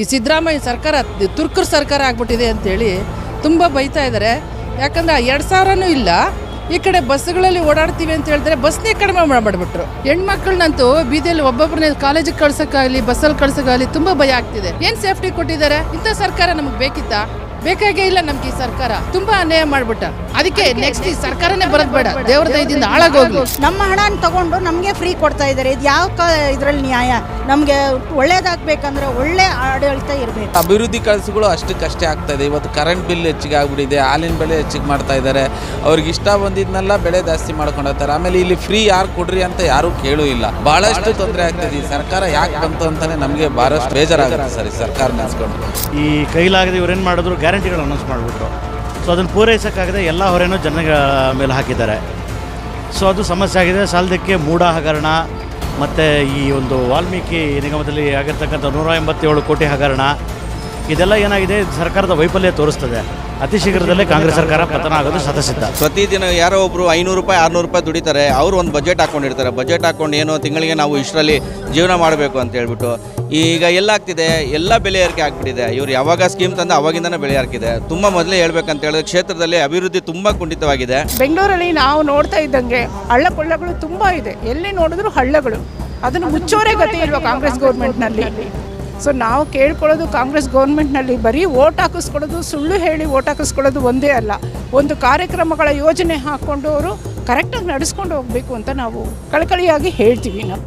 ಈ ಸಿದ್ದರಾಮಯ್ಯ ಸರ್ಕಾರ, ತುರ್ಕರ್ ಸರ್ಕಾರ ಆಗ್ಬಿಟ್ಟಿದೆ ಅಂತೇಳಿ ತುಂಬ ಬೈತಾ ಇದ್ದಾರೆ. ಯಾಕಂದ್ರೆ ಎರಡು ಸಾವಿರನೂ ಇಲ್ಲ, ಈ ಕಡೆ ಬಸ್ಗಳಲ್ಲಿ ಓಡಾಡ್ತೀವಿ ಅಂತ ಹೇಳಿದ್ರೆ ಬಸ್ನೇ ಕಡಿಮೆ ಮಾಡಿಬಿಟ್ರು. ಹೆಣ್ಮಕ್ಳನ್ನಂತೂ ಬೀದಿಯಲ್ಲಿ ಒಬ್ಬೊಬ್ಬರನ್ನ ಕಾಲೇಜಿಗೆ ಕಳ್ಸೋಕ್ಕಾಗಲಿ, ಬಸ್ಸಲ್ಲಿ ಕಳ್ಸೋಕ್ಕಾಗಲಿ ತುಂಬ ಭಯ ಆಗ್ತಿದೆ. ಏನು ಸೇಫ್ಟಿ ಕೊಟ್ಟಿದ್ದಾರೆ? ಇಂಥ ಸರ್ಕಾರ ನಮಗೆ ಬೇಕಿತ್ತಾ? ಬೇಕಾಗೇ ಇಲ್ಲ ನಮ್ಗೆ ಈ ಸರ್ಕಾರ. ತುಂಬಾ ಅನ್ಯಾಯ ಮಾಡ್ಬಿಟ್ಟ. ಅದಕ್ಕೆ ನೆಕ್ಸ್ಟ್ ಈ ಸರ್ಕಾರನೇ ಬರೋದ್ ಬೇಡ. ದೇವ್ರ ದಯದಿಂದ ಹಾಳಾಗೋಗ್ಲಿ. ನಮ್ಮ ಹಣನ ತಗೊಂಡು ನಮಗೆ ಫ್ರೀ ಕೊಡ್ತಾ ಇದ್ದಾರೆ. ಇದು ಯಾವ ಕ ಇದರಲ್ಲಿ ನ್ಯಾಯ? ನಮಗೆ ಒಳ್ಳೇದಾಗಬೇಕಂದ್ರೆ ಒಳ್ಳೆ ಆಡಳಿತ ಇರಬೇಕು. ಅಭಿವೃದ್ಧಿ ಕೆಲಸಗಳು ಅಷ್ಟಕ್ಕಷ್ಟೇ ಆಗ್ತಾ ಇದೆ. ಇವತ್ತು ಕರೆಂಟ್ ಬಿಲ್ ಹೆಚ್ಚಿಗೆ ಆಗ್ಬಿಟ್ಟಿದೆ. ಹಾಲಿನ ಬೆಲೆ ಹೆಚ್ಚಿಗೆ ಮಾಡ್ತಾ ಇದ್ದಾರೆ. ಅವ್ರಿಗೆ ಇಷ್ಟ ಬಂದಿದ್ನೆಲ್ಲ ಬೆಳೆ ಜಾಸ್ತಿ ಮಾಡ್ಕೊಂಡಿರ್ತಾರೆ ಆಮೇಲೆ ಇಲ್ಲಿ ಫ್ರೀ ಯಾರು ಕೊಡ್ರಿ ಅಂತ ಯಾರು ಕೇಳೂ ಇಲ್ಲ. ಬಹಳಷ್ಟು ತೊಂದರೆ ಆಗ್ತದೆ ಈ ಸರ್ಕಾರ ಯಾಕೆ ಬಂತು ಅಂತಾನೆ ನಮಗೆ ಬಹಳಷ್ಟು ಬೇಜಾರಾಗುತ್ತೆ ಸರ್ ಈ ಸರ್ಕಾರ ನೆನೆಸ್ಕೊಂಡು. ಈ ಕೈಲಾಗದೆ ಇವ್ರೇನು ಮಾಡಿದ್ರು? ಗ್ಯಾರಂಟಿಗಳು ಅನೌನ್ಸ್ ಮಾಡಿಬಿಟ್ರು. ಸೊ ಅದನ್ನು ಪೂರೈಸೋಕ್ಕಾಗದೆ ಎಲ್ಲ ಹೊರೆಯೂ ಜನಗಳ ಮೇಲೆ ಹಾಕಿದ್ದಾರೆ. ಸೊ ಅದು ಸಮಸ್ಯೆ ಆಗಿದೆ. ಸಾಲದಕ್ಕೆ ಮೂಢ ಹಗರಣ, ಮತ್ತು ಈ ಒಂದು ವಾಲ್ಮೀಕಿ ನಿಗಮದಲ್ಲಿ ಆಗಿರ್ತಕ್ಕಂಥ ನೂರ ಎಂಬತ್ತೇಳು ಕೋಟಿ ಹಗರಣ ಇದೆಲ್ಲ ಏನಾಗಿದೆ? ಸರ್ಕಾರದ ವೈಫಲ್ಯ ತೋರಿಸ್ತದೆ. ಅತಿ ಶೀಘ್ರದಲ್ಲೇ ಕಾಂಗ್ರೆಸ್ ಸರ್ಕಾರ ಪತನ ಆಗೋದು ಶತಸಿದ್ಧ. ಪ್ರತಿದಿನ ಯಾರೋ ಒಬ್ಬರು ಐನೂರು ರೂಪಾಯಿ ಆರ್ನೂರು ರೂಪಾಯಿ ದುಡಿತಾರೆ. ಅವರು ಒಂದು ಬಜೆಟ್ ಹಾಕೊಂಡಿರ್ತಾರೆ. ಬಜೆಟ್ ಹಾಕೊಂಡು ಏನು ತಿಂಗಳಿಗೆ ನಾವು ಇಷ್ಟರಲ್ಲಿ ಜೀವನ ಮಾಡಬೇಕು ಅಂತ ಹೇಳ್ಬಿಟ್ಟು. ಈಗ ಎಲ್ಲ ಆಗ್ತಿದೆ ಎಲ್ಲ ಬೆಲೆ ಏರಿಕೆ ಆಗ್ಬಿಟ್ಟಿದೆ. ಇವ್ರು ಯಾವಾಗ ಸ್ಕೀಮ್ ತಂದು ಅವಾಗಿಂದನೇ ಬೆಲೆ ಏರ್ಕಿದೆ. ತುಂಬ ಮೊದಲೇ ಹೇಳ್ಬೇಕಂತ ಹೇಳಿದ್ರೆ ಕ್ಷೇತ್ರದಲ್ಲಿ ಅಭಿವೃದ್ಧಿ ತುಂಬ ಕುಂಠಿತವಾಗಿದೆ. ಬೆಂಗಳೂರಲ್ಲಿ ನಾವು ನೋಡ್ತಾ ಇದ್ದಂಗೆ ಹಳ್ಳ ಕೊಳ್ಳಗಳು ತುಂಬ ಇದೆ. ಎಲ್ಲಿ ನೋಡಿದ್ರು ಹಳ್ಳಗಳು. ಅದನ್ನು ಮುಚ್ಚೋರೇ ಗತಿ ಇಲ್ವಾ ಕಾಂಗ್ರೆಸ್ ಗೌರ್ಮೆಂಟ್ನಲ್ಲಿ ಸೊ ನಾವು ಕೇಳ್ಕೊಳ್ಳೋದು ಕಾಂಗ್ರೆಸ್ ಗೌರ್ಮೆಂಟ್ನಲ್ಲಿ ಬರೀ ಓಟ್ ಹಾಕಿಸ್ಕೊಳ್ಳೋದು, ಸುಳ್ಳು ಹೇಳಿ ಓಟ್ ಹಾಕಿಸ್ಕೊಳ್ಳೋದು ಒಂದೇ ಅಲ್ಲ. ಒಂದು ಕಾರ್ಯಕ್ರಮಗಳ ಯೋಜನೆ ಹಾಕ್ಕೊಂಡು ಅವರು ಕರೆಕ್ಟಾಗಿ ನಡೆಸ್ಕೊಂಡು ಹೋಗಬೇಕು ಅಂತ ನಾವು ಕಳಕಳಿಯಾಗಿ ಹೇಳ್ತೀವಿ ನಾವು.